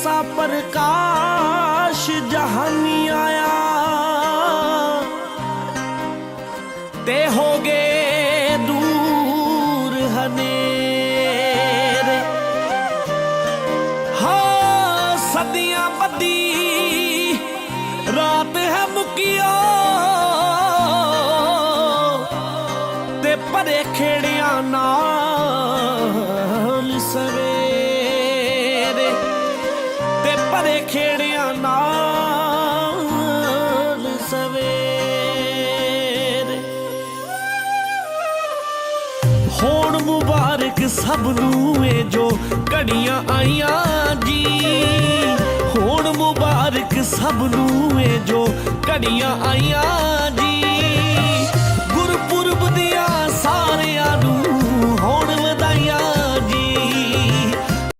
ਐਸਾ ਪ੍ਰਕਾਸ਼ ਜਹਾਨੀ ਆਇਆ। ਤੇ ਹੋ ਗਏ ਦੂਰ ਹਨੇਰੇ। ਹਾਂ ਸਦੀਆਂ ਬੱਦੀ ਰਾਤ ਹੈ ਮੁਕਿਓ। ਤੇ ਪਰੇ ਖੇੜਿਆਂ ਨਾਲ ਤੇ ਖੇੜਿਆਂ ਨਾਲ ਸਵੇਰੇ। ਹੋਣ ਮੁਬਾਰਕ ਸਭ ਨੂੰ ਇਹ ਜੋ ਘੜੀਆਂ ਆਈਆਂ ਜੀ। ਹੋਣ ਮੁਬਾਰਕ ਸਭ ਨੂੰ ਇਹ ਜੋ ਘੜੀਆਂ ਆਈਆਂ ਜੀ।